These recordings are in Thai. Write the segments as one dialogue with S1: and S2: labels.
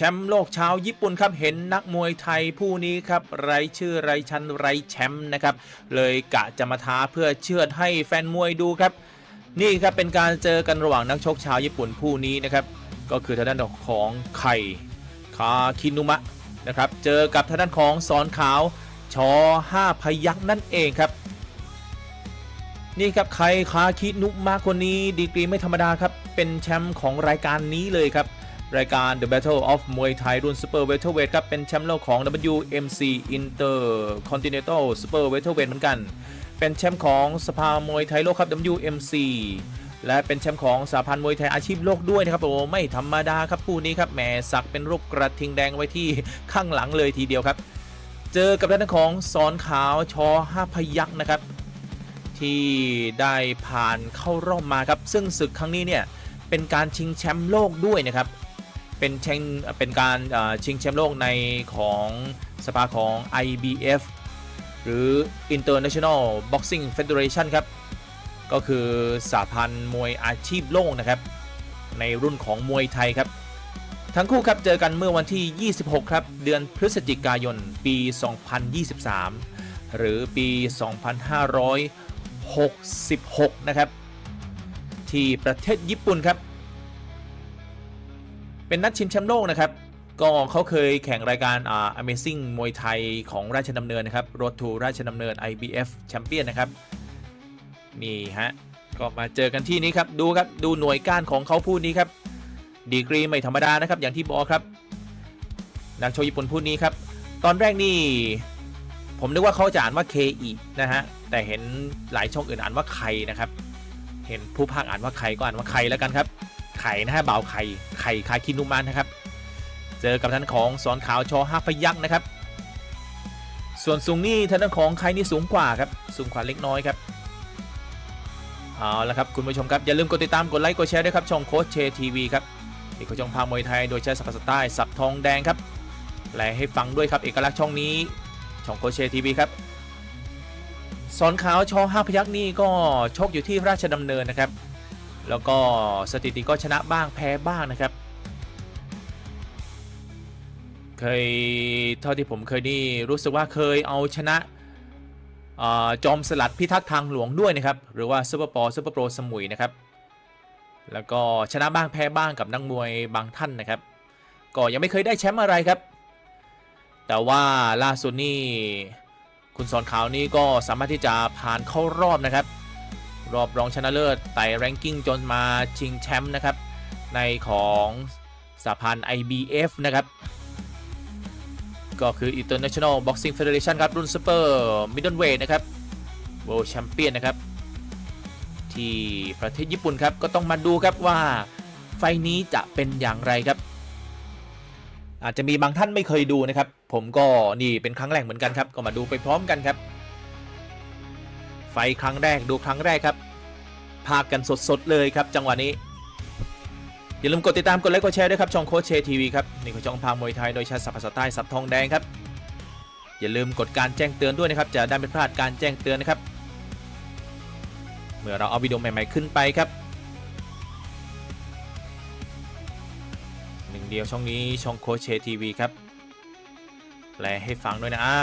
S1: แชมป์โลกชาวญี่ปุ่นครับเห็นนักมวยไทยผู้นี้ครับไรชื่อไรชั้นไรแชมป์นะครับเลยกะจะมาท้าเพื่อเชือดให้แฟนมวยดูครับ นี่ครับเป็นการเจอกันระหว่างนักชกชาวญี่ปุ่นผู้นี้นะครับก็คือทางด้านของไข่คาคินุมะนะครับเจอกับทางด้านของสอนขาวชอห้าพยักษ์นั่นเองครับ นี่ครับใครคาคินุมะคนนี้ดีกรีไม่ธรรมดาครับเป็นแชมป์ของรายการนี้เลยครับ รายการ The Battle of Muay Thai รุ่น Super Welterweight ครับ เป็นแชมป์โลกของ WMC Intercontinental Super Welterweight เหมือนกัน เป็นแชมป์ของสภามวยไทยโลกครับ WMC และเป็นแชมป์ของสหพันธ์มวยไทยอาชีพโลกด้วยนะครับโอ้ไม่ธรรมดาครับผู้นี้ครับแหมสักเป็นรูปกระทิงแดงไว้ที่ข้างหลังเลยทีเดียวครับ เจอกับด้านของสอนขาวชอห้าพยักษ์นะครับ ที่ได้ผ่านเข้ารอบมาครับ ซึ่งศึกครั้งนี้เนี่ยเป็นการชิงแชมป์โลกด้วยนะครับ เป็นเชงเป็นการชิงแชมป์โลกในของสภาของ IBF หรือ International Boxing Federation ครับ ก็คือสหพันธ์มวยอาชีพโลกนะครับ ในรุ่นของมวยไทยครับ ทั้งคู่ครับเจอกันเมื่อวันที่ 26 ครับ เดือนพฤศจิกายน ปี 2023 หรือปี 2566 นะครับ ที่ประเทศญี่ปุ่นครับ เป็นนัดชิงแชมป์โลกนะครับ ก็เขาเคยแข่งรายการอ่า Amazing มวยไทยของราชดำเนินนะครับ Road to ราชดำเนิน IBF แชมเปี้ยนนะครับ นี่ฮะ ก็มาเจอกันที่นี้ครับ ดูครับ ดูหน่วยก้านของเขาผู้นี้ครับ ดีกรีไม่ธรรมดานะครับ อย่างที่บอกครับ นักโชว์ญี่ปุ่นผู้นี้ครับ ตอนแรกนี่ ผมนึกว่าเขาจะอ่านว่าเคอีนะฮะ แต่เห็นหลายช่องอื่นอ่านว่าไคนะครับ เห็นผู้พากย์อ่านว่าไคก็อ่านว่าไคแล้วกันครับ ไข่นะฮะบ่าวไข่ไข่คาคินุมันนะครับ เจอกับท่านของสอนขาวชอห้าพยักษ์นะครับ ส่วนสูงนี่ท่านของใครนี่สูงกว่าครับสูงกว่าเล็กน้อยครับเอาละครับคุณผู้ชมครับอย่าลืมกดติดตามกดไลค์กดแชร์ด้วยครับช่องโค้ชเชทีวีครับเอกช่องพามวยไทยโดยใช้สับภาษาใต้สับทองแดงครับแปลให้ฟังด้วยครับเอกลักษณ์ช่องนี้ช่องโคชเชทีวีครับสอนขาวชอห้าพยักษ์นี่ก็ชกอยู่ที่ราชดำเนินนะครับ แล้วก็สถิติก็ชนะบ้างแพ้บ้างนะครับ เคยเท่าที่ผมเคยนี่รู้สึกว่าเคยเอาชนะอจอมสลัดพิทักษ์ทางหลวงด้วยนะครับ หรือว่าซูเปอร์ปอซูเปอร์โปรสมุยนะครับ แล้วก็ชนะบ้างแพ้บ้างกับนักมวยบางท่านนะครับ ก็ยังไม่เคยได้แชมป์อะไรครับ แต่ว่าล่าสุดนี่คุณสอนขาวนี่ก็สามารถที่จะผ่านเข้ารอบนะครับ รอบรองชนะเลิศไต่แรงกิ้งจนมาชิงแชมป์นะครับ ในของสหพันธ์ IBF นะครับ ก็คือ International Boxing Federation ครับ รุ่น Super Middleweight นะครับ World Champion นะครับ ที่ประเทศญี่ปุ่นครับ ก็ต้องมาดูครับว่าไฟนี้จะเป็นอย่างไรครับ อาจจะมีบางท่านไม่เคยดูนะครับ ผมก็นี่เป็นครั้งแรกเหมือนกันครับ ก็มาดูไปพร้อมกันครับ ฟล์ครั้งแรกดูครั้งแรกครับพากกันสดๆเลยครับ จังหวะนี้ อย่าลืมกดติดตามกดไลค์กดแชร์ด้วยครับช่องโค้ชเชทีวีครับนี่คือช่องพามวยไทยโดยใช้สับภาษาใต้สับทองแดงครับ อย่าลืมกดการแจ้งเตือนด้วยนะครับ จะได้ไม่พลาดการแจ้งเตือนนะครับ เมื่อเราเอาวิดีโอใหม่ ๆขึ้นไปครับหนึ่งเดียวช่องนี้ช่องโค้ชเชทีวีครับแปลให้ฟังด้วยนะอ่า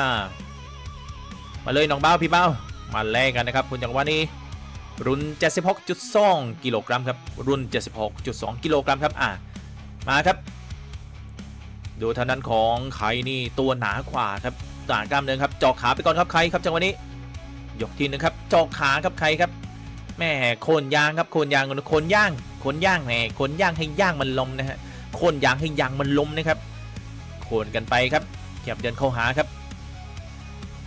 S1: มาเลยน้องเบ้าพี่เบ้า มาแลกกันนะครับคุณจังหวะนี้ รุ่น 76.2 กิโลกรัมครับ รุ่น 76.2 กิโลกรัมครับ อะ มาครับ ดูทางด้านของไข่นี่ตัวหนากว่าครับต่างกล้ามเนื้อครับจอกขาไปก่อนครับไข่ครับจังหวะนี้ ยกทีนึงครับจอกขาครับไข่ครับแม่โคนยางครับโคนยางโคนย่างโคนย่างแหมโคนย่างให้ย่างมันลมนะฮะโคนยางให้ยางมันลมนะครับโคนกันไปครับขยับเดินเข้าหาครับ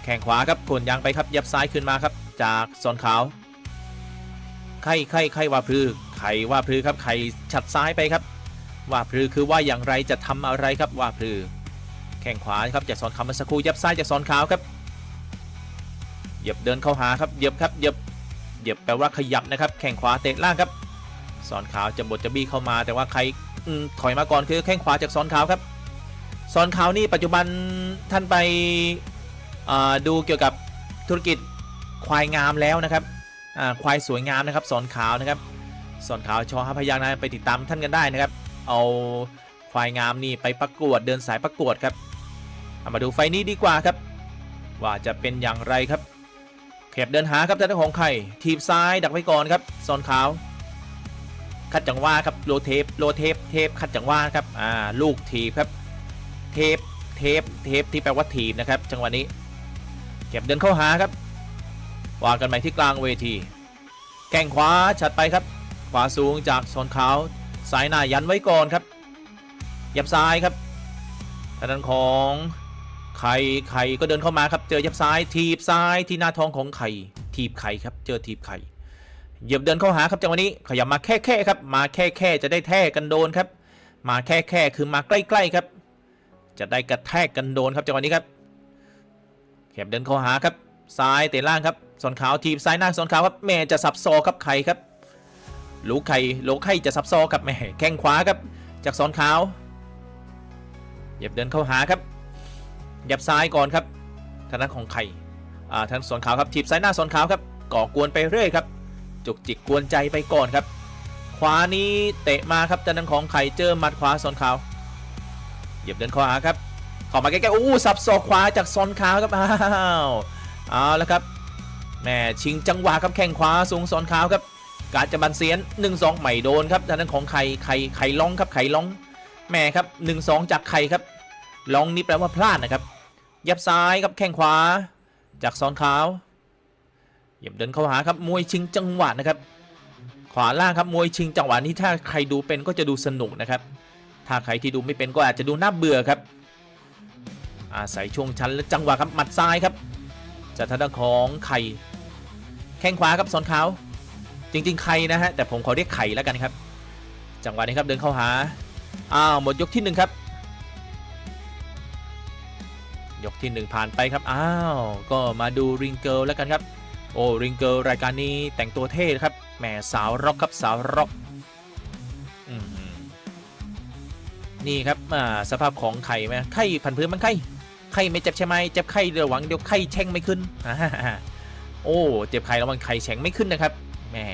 S1: ข้งขวาครับโคนยางไปครับยับซ้ายขึ้นมาครับ จากซอนขาว ไข่ไข่ไข่ว่าพลือไข่ว่าพลือครับไข่ฉัดซ้ายไปครับ ว่าพลือคือว่าอย่างไรจะทำอะไรครับว่าพลือ แข้งขวาครับจากสอนขาวมาสักครู่ยับซ้ายจากสอนขาวครับเหยียบเดินเข้าหาครับเหยียบครับเหยียบเหยียบแปลว่าขยับนะครับ แข้งขวาเตะล่างครับสอนขาวจะบดจะบี้เข้ามา แต่ว่าใครถอยมาก่อนคือแข้งขวาจากสอนขาวครับสอนขาวนี่ปัจจุบันท่านไป ดูเกี่ยวกับธุรกิจควายงามแล้วนะครับควายสวยงามนะครับสอนขาวนะครับสอนขาวชอห้าพยักนะไปติดตามท่านกันได้นะครับ เอาควายงามนี่ไปประกวดเดินสายประกวดครับามาดูไฟนี้ดีกว่าครับ ว่าจะเป็นอย่างไรครับเข็บเดินหาครับท่านของไข่ทีบซ้ายดักไว้ก่อนครับซอนขาวคัดจังหวะครับโลเทปโลเทปเทปคัดจังหวะครับอ่าลูกทีบครับเทปเทปเทปที่แปลว่าทีบนะครับ จังหวะนี้ เก็บเดินเข้าหาครับวางกันใหม่ที่กลางเวที แข้งขวาชัดไปครับ ขวาสูงจากโซนขาวสายหน้ายันไว้ก่อนครับยับซ้ายครับทางด้านของไข่ไข่ก็เดินเข้ามาครับ เจอยับซ้ายทีบซ้ายที่หน้าท้องของไข่ทีบไข่ครับ เจอทีบไข่เหยียบเดินเข้าหาครับจังหวะนี้ขยับมาแค่แค่ครับ มาแค่แค่จะได้แท้กันโดนครับ มาแค่แค่คือมาใกล้ๆครับ จะได้กระแทกกันโดนครับจังหวะนี้ครับ เหยียบเดินเข้าหาครับซ้ายเตะล่างครับสอนขาวทีบซ้ายหน้าสอนขาวครับแม่จะสับซอครับไข่ครับลูกไข่ลูกไข่จะซับซ้อกับแม่แข้งขวาครับ จากซอนขาวเหยียบเดินเข้าหาครับเหยียบซ้ายก่อนครับทางด้านของไข่อ่าทางซอนขาวครับถีบซ้ายหน้าซอนขาวครับก่อกวนไปเรื่อยครับ จุกจิกกวนใจไปก่อนครับ ขวานี้เตะมาครับทางด้านของไข่เจอหมัดขวาซอนขาวเหยียบเดินเข้าหาครับ ข้ามาใกล้ๆอู้สับศอกขวาจากซอนขาวครับอ้าวเอาแล้วครับแม่ชิงจังหวะครับแข้งขวาสูงซอนขาวครับการจะบันเสียน1 2ใหม่โดนครับทางด้านของไข่ไข่ไข่ล้องครับไข่ล้องแม่ครับ1 2จากไข่ครับล้องนี่แปลว่าพลาดนะครับยับซ้ายครับแข้งขวา จากซอนขาวเหยียบเดินเข้าหาครับมวยชิงจังหวะนะครับ ขวาล่างครับมวยชิงจังหวะนี้ถ้าใครดูเป็นก็จะดูสนุกนะครับ ถ้าใครที่ดูไม่เป็นก็อาจจะดูน่าเบื่อครับ อาศัยช่วงชั้นและจังหวะครับหมัดซ้ายครับจากทางด้านของไข่แข้งขวาครับซอนขาวจริงๆใครนะฮะแต่ผมขอเรียกไข่แล้วกันครับ จังหวะนี้ครับเดินเข้าหาอ้าวหมดยกที่หนึ่งครับ ยกที่หนึ่งผ่านไปครับอ้าวก็มาดูริงเกิลแล้วกันครับโอ้ริงเกิลรายการนี้แต่งตัวเท่ครับแหมสาวร็อกครับสาวร็อกนี่ครับสภาพของไข่ไหมไข่พันพื้นมันไข่ ไข่ไม่เจ็บใช่ไหมเจ็บไข่เดี๋ยวหวังเดี๋ยวไข่แช่งไม่ขึ้นอ่าโอ้เจ็บไข่แล้วมันไข่แฉ่งไม่ขึ้นนะครับแหม่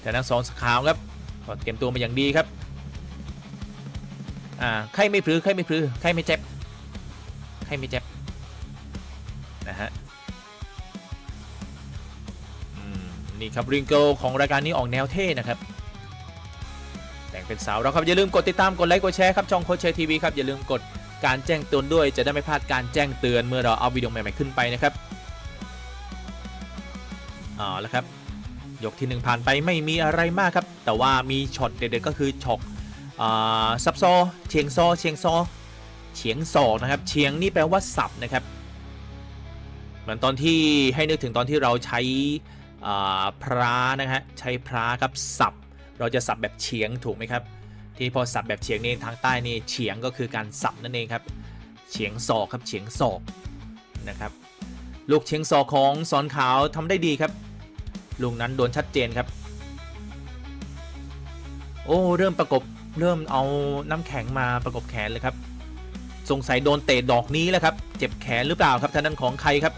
S1: แต่นักสองสขาวครับก็เตรียมตัวมาอย่างดีครับอ่าไข้ไม่พลือไข้ไม่พลือไข้ไม่เจ็บไข้ไม่เจ็บนะฮะอืมนี่ครับริงเกิลของรายการนี้ออกแนวเท่นะครับ แต่งเป็นสาวเราครับอย่าลืมกดติดตามกดไลค์กดแชร์ครับช่องโคชเชทีวีครับอย่าลืมกด การแจ้งเตือนด้วยจะได้ไม่พลาดการแจ้งเตือนเมื่อเราเอาวิดีโอใหม่ๆขึ้นไปนะครับเอาละครับยกที่หนึ่งผ่านไปไม่มีอะไรมากครับ แต่ว่ามีช็อตเด็ดๆก็คือช็อตอ่าซับซอเชียงซอเชียงซอเฉียงศอกนะครับเฉียงนี่แปลว่าสับนะครับ เหมือนตอนที่ให้นึกถึงตอนที่เราใช้อ่าพระนะฮะใช้พระครับสับเราจะสับแบบเฉียงถูกไหมครับ ที่พอสับแบบเฉียงนี่ทางใต้นี่เฉียงก็คือการสับนั่นเองครับ เฉียงศอกครับเฉียงศอกนะครับ ลูกเฉียงศอกของสอนขาวทำได้ดีครับลุงนั้นโดนชัดเจนครับ โอ้เริ่มประกบเริ่มเอาน้ำแข็งมาประกบแขนเลยครับ สงสัยโดนเตะดอกนี้แล้วครับ เจ็บแขนหรือเปล่าครับท่านนั้นของใครครับ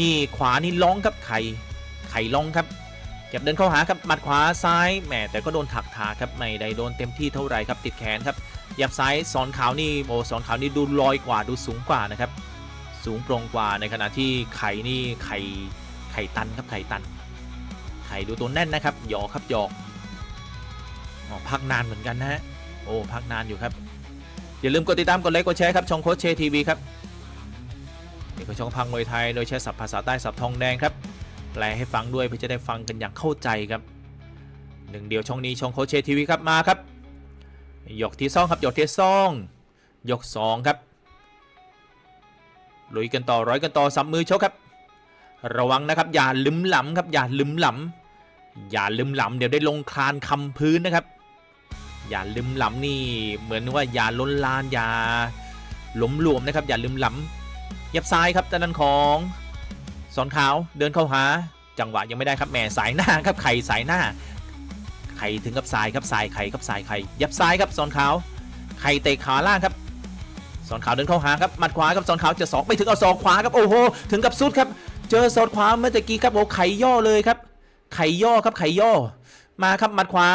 S1: นี่ขวานี่ล้องครับไข่ไข่ล้องครับ เก็บเดินเข้าหาครับหมัดขวาซ้ายแหมแต่ก็โดนถักถาครับไม่ได้โดนเต็มที่เท่าไหร่ครับติดแขนครับยับซ้ายสอนขาวนี่โอ้สอนขาวนี่ดูลอยกว่าดูสูงกว่านะครับ สูงโปร่งกว่าในขณะที่ไข่นี่ไข่ไข่ตันครับไข่ตัน ไข่ดูตัวแน่นนะครับหยอกครับหยอกอ๋อพักนานเหมือนกันนะฮะโอ้พักนานอยู่ครับอย่าลืมกดติดตามกดไลค์กดแชร์ครับช่องโค้ชเชทีวีครับนี่ก็ช่องพังมวยไทยโดยใช้ศัพท์ภาษาใต้ศัพท์ทองแดงครับ แปลให้ฟังด้วยเพื่อจะได้ฟังกันอย่างเข้าใจครับหนึ่งเดียวช่องนี้ช่องโคชเชทีวีครับมาครับยกที่สองครับยกที่สองยกสองครับลุยกันต่อร้อยกันต่อสับมือชกครับ ระวังนะครับอย่าลืมหลำครับอย่าลืมหลำอย่าลืมหลำเดี๋ยวได้ลงคลานคำพื้นนะครับ อย่าลืมหลำนี่เหมือนว่าอย่าล้นลานอย่าหลมหลวมนะครับ อย่าลืมหลำยับซ้ายครับด้านนั้นของ สอนขาวเดินเข้าหา จังหวะยังไม่ได้ครับแหมสายหน้าครับไข่สายหน้าไข่ถึงกับสายครับสายไข่ครับสายไข่ยับซ้ายครับสอนขาวไข่เตะขาล่างครับสอนขาวเดินเข้าหาครับหมัดขวาครับสอนขาวจะสอกไม่ถึงเอาศอกขวาครับโอ้โหถึงกับสุดครับ เจอสอดขวาเมื่อตะกี้ครับโอ้ไข่ย่อเลยครับ ไข่ย่อครับไข่ย่อ มาครับหมัดขวา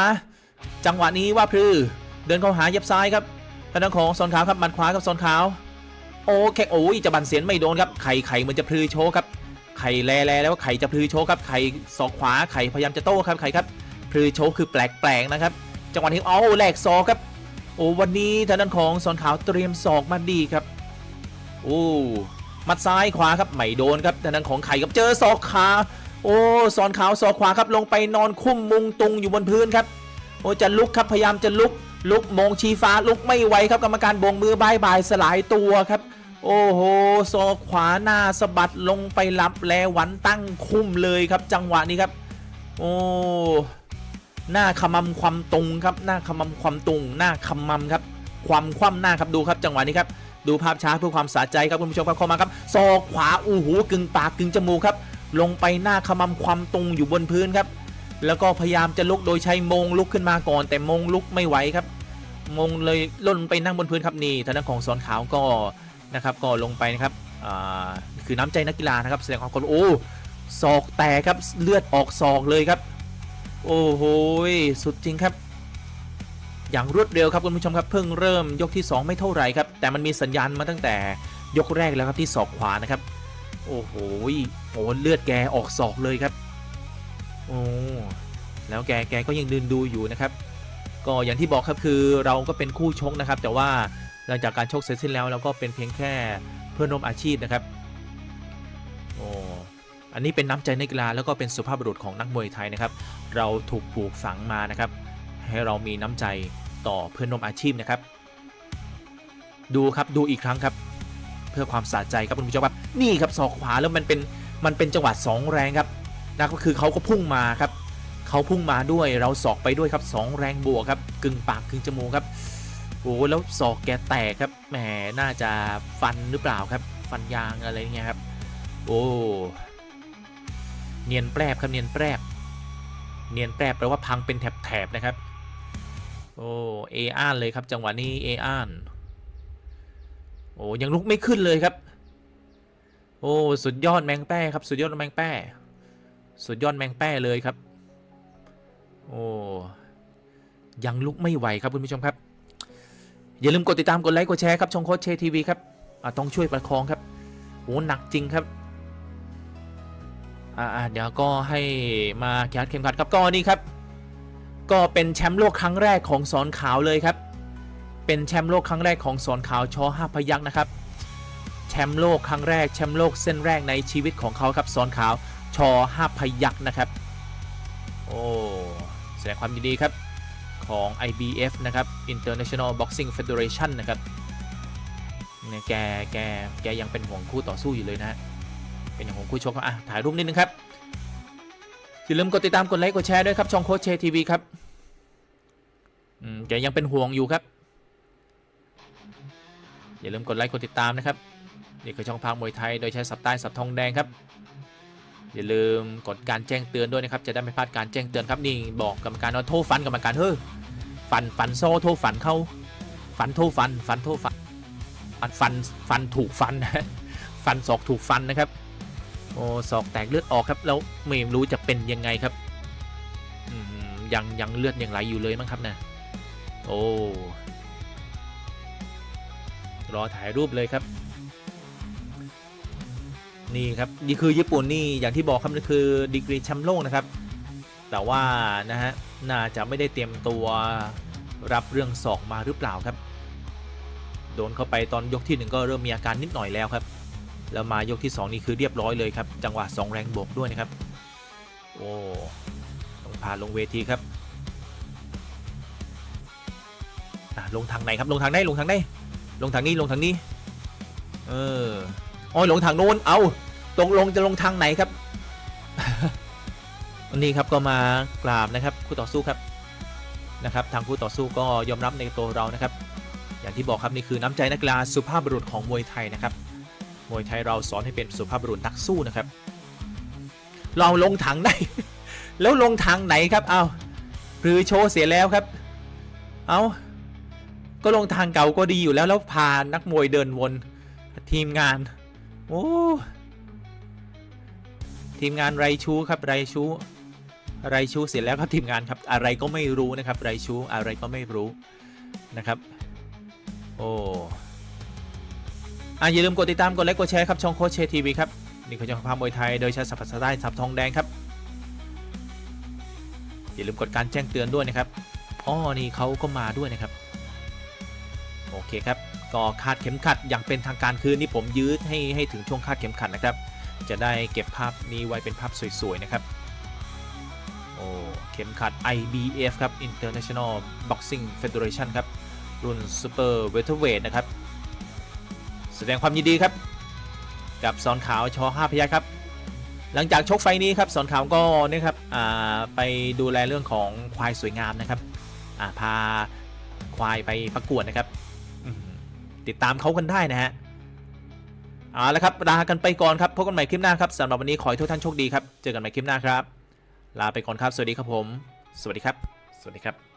S1: จังหวะนี้ว่าพลือเดินเข้าหายับซ้ายครับททางด้านของซอนขาวครับหมัดขวากับซอนขาวโอเคโอ้ยจะบันเสียนไม่โดนครับไข่ไข่เหมันจะพลือโชว์ครับ ไข่แลแลแล้วไข่จะพลือโชครับไข่ศอกขวาไข่พยายามจะโต้ครับไข่ครับพลือโชคือแปลกๆนะครับ จังหวะที่เอาแหลกศอกครับโอ้วันนี้ทางด้านของซอนขาวเตรียมศอกมาดีครับโอ้มัดซ้ายขวาครับไม่โดนครับทางด้านของไข่ครับเจอศอกขาโอ้ซอนขาวศอกขวาครับลงไปนอนคุ้มมุงตุงอยู่บนพื้นครับโอ้จะลุกครับพยายามจะลุกลุกมงชีฟ้าลุกไม่ไหวครับกรรมการบงมือบายบายสลายตัวครับ โอ้โหศอกขวาหน้าสะบัดลงไปรับแลหวันตั้งคุ้มเลยครับ จังหวะนี้ครับ โอ้หน้าขมำความตรงครับ หน้าขมำความตรงหน้าขมำครับ ความคว่ำหน้าครับดูครับ จังหวะนี้ครับดูภาพช้าเพื่อความสะใจครับคุณผู้ชมครับเข้ามาครับศอกขวาอู้หูกึ่งปากกึ่งจมูกครับ ลงไปหน้าขมำความตรงอยู่บนพื้นครับ แล้วก็พยายามจะลุกโดยใช้มงลุกขึ้นมาก่อน แต่มงลุกไม่ไหวครับ มงเลยล่นไปนั่งบนพื้นครับนี่ทางด้านของสอนขาวก็ นะครับก็ลงไปนะครับคือน้ำใจนักกีฬานะครับแสดงความเคารพโอ้ศอกแตกครับเลือดออกศอกเลยครับ โอ้โหสุดจริงครับ อย่างรวดเร็วครับคุณผู้ชมครับเพิ่งเริ่มยกที่ 2 ไม่เท่าไหร่ครับแต่มันมีสัญญาณมาตั้งแต่ยกแรกแล้วครับที่ศอกขวานะครับ โอ้โหโอ้เลือดแกออกศอกเลยครับโอ้แล้วแกแกก็ยังดืนดูอยู่นะครับ ก็อย่างที่บอกครับคือเราก็เป็นคู่ชกนะครับ แต่ว่า หลังจากการชกเสร็จสิ้นแล้วเราก็เป็นเพียงแค่เพื่อนร่วมอาชีพนะครับโอ้อันนี้เป็นน้ำใจนักกีฬาแล้วก็เป็นสุภาพบุรุษของนักมวยไทยนะครับ เราถูกปลูกฝังมานะครับ ให้เรามีน้ำใจต่อเพื่อนร่วมอาชีพนะครับ ดูครับดูอีกครั้งครับ เพื่อความสะใจครับคุณผู้ชมครับนี่ครับศอกขวาแล้วมันเป็นมันเป็นจังหวะสองแรงครับนะก็คือเขาก็พุ่งมาครับเขาพุ่งมาด้วยเราศอกไปด้วยครับ2แรงบวกครับกึ่งปากกึ่งจมูกครับ โอ้แล้วศอกแกแตกครับแหมน่าจะฟันหรือเปล่าครับ ฟันยางอะไรเงี้ยครับ โอ้เนียนแปรบครับเนียนแปรบเนียนแปรบแปลว่าพังเป็นแถบๆนะครับ โอ้เออ้านเลยครับ จังหวะนี้เออ้านโอ้ยังลุกไม่ขึ้นเลยครับ โอ้สุดยอดแมงแป้ครับ สุดยอดแมงแป้ สุดยอดแมงแป้เลยครับ โอ้ยังลุกไม่ไหวครับคุณผู้ชมครับ อย่าลืมกดติดตามกดไลค์กดแชร์ครับช่องโค้ชเชทีวีครับต้องช่วยประคองครับโอ้หนักจริงครับอ่าเดี๋ยวก็ให้มาแคสเข็มขัดครับก็นี่ครับ ก็เป็นแชมป์โลกครั้งแรกของสอนขาวเลยครับ เป็นแชมป์โลกครั้งแรกของสอนขาวชอห้าพยักษ์นะครับ แชมป์โลกครั้งแรกแชมป์โลกเส้นแรกในชีวิตของเขาครับสอนขาวชอห้าพยักษ์นะครับ โอ้แสดงความยินดีครับ ของ IBF นะครับ International Boxing Federation นะครับเนี่ยแกแกแกยังเป็นห่วงคู่ต่อสู้อยู่เลยนะเป็นห่วงคู่ชกอะถ่ายรูปนิดนึงครับอย่าลืมกดติดตามกดไลค์กดแชร์ด้วยครับช่องโค้ชเชทีวีครับอืมแกยังเป็นห่วงอยู่ครับ อย่าลืมกดไลค์กดติดตามนะครับนี่คือช่องพากมวยไทยโดยใช้สับใต้สับทองแดงครับ อย่าลืมกดการแจ้งเตือนด้วยนะครับจะได้ไม่พลาดการแจ้งเตือนครับนี่บอกกรรมการว่าโทษฟันกรรมการเฮ้ยฟันฟันโซ่โทษฟันเข้าฟันโทษฟันฟันโทษฟันฟันฟันฟันถูกฟันนะฟันศอกถูกฟันนะครับโอ้ศอกแตกเลือดออกครับแล้วไม่รู้จะเป็นยังไงครับยังยังเลือดยังไหลอยู่เลยมั้งครับนะโอ้รอถ่ายรูปเลยครับ นี่ครับนี่คือญี่ปุ่นนี่อย่างที่บอกครับนี่คือดีกรีแชมป์โลกนะครับ แต่ว่านะฮะน่าจะไม่ได้เตรียมตัวรับเรื่องศอกมาหรือเปล่าครับ โดนเข้าไปตอนยกที่หนึ่งก็เริ่มมีอาการนิดหน่อยแล้วครับ แล้วมายกที่ 2 นี่คือเรียบร้อยเลยครับ จังหวะ 2 แรงบวกด้วยนะครับ โอ้ต้องพาลงเวทีครับลงทางไหนครับลงทางไหนลงทางไหนลงทางนี้ลงทางนี้ เออ โอ้ยลงทางโน้น เอาตรงลงจะลงทางไหนครับ วันนี้ครับก็มากราบนะครับคู่ต่อสู้ครับนะครับ ทางคู่ต่อสู้ก็ยอมรับในตัวเรานะครับ อย่างที่บอกครับนี่คือน้ำใจนักกีฬาสุภาพบุรุษของมวยไทยนะครับ มวยไทยเราสอนให้เป็นสุภาพบุรุษนักสู้นะครับ เราลงถังได้ แล้วลงทางไหนครับ เอาหรือโชว์เสียแล้วครับ เอาก็ลงทางเก่าก็ดีอยู่แล้วแล้วพานักมวยเดินวนทีมงาน โอ้ทีมงานไรชูครับไรชูไรชูเสร็จแล้วครับทีมงานครับอะไรก็ไม่รู้นะครับไรชูอะไรก็ไม่รู้นะครับโอ้อะอย่าลืมกดติดตามกดไลค์กดแชร์ครับช่องโคชเชทีวีครับนี่คือช่องภาพมวยไทยโดยใช้สับภาษาใต้สับทองแดงครับ อย่าลืมกดการแจ้งเตือนด้วยนะครับอ๋อนี่เขาก็มาด้วยนะครับ โอเคครับ ก็คาดเข็มขัดอย่างเป็นทางการคืนนี่ผมยืดให้ให้ถึงช่วงคาดเข็มขัดนะครับ จะได้เก็บภาพนี้ไว้เป็นภาพสวยๆนะครับโอ้เข็มขัด IBF ครับ International Boxing Federation ครับ รุ่น Super Welterweight นะครับ แสดงความยินดีครับ กับสอนขาวชอ5พยัคฆ์ครับ หลังจากชกไฟนี้ครับสอนขาวก็เนี่ยครับอ่าไปดูแลเรื่องของควายสวยงามนะครับอ่าพาควายไปประกวดนะครับ ติดตามเขากันได้นะฮะเอาละครับลากันไปก่อนครับพบกันใหม่คลิปหน้าครับสำหรับวันนี้ขอให้ทุกท่านโชคดีครับเจอกันใหม่คลิปหน้าครับ ลาไปก่อนครับสวัสดีครับผม สวัสดีครับ สวัสดีครับ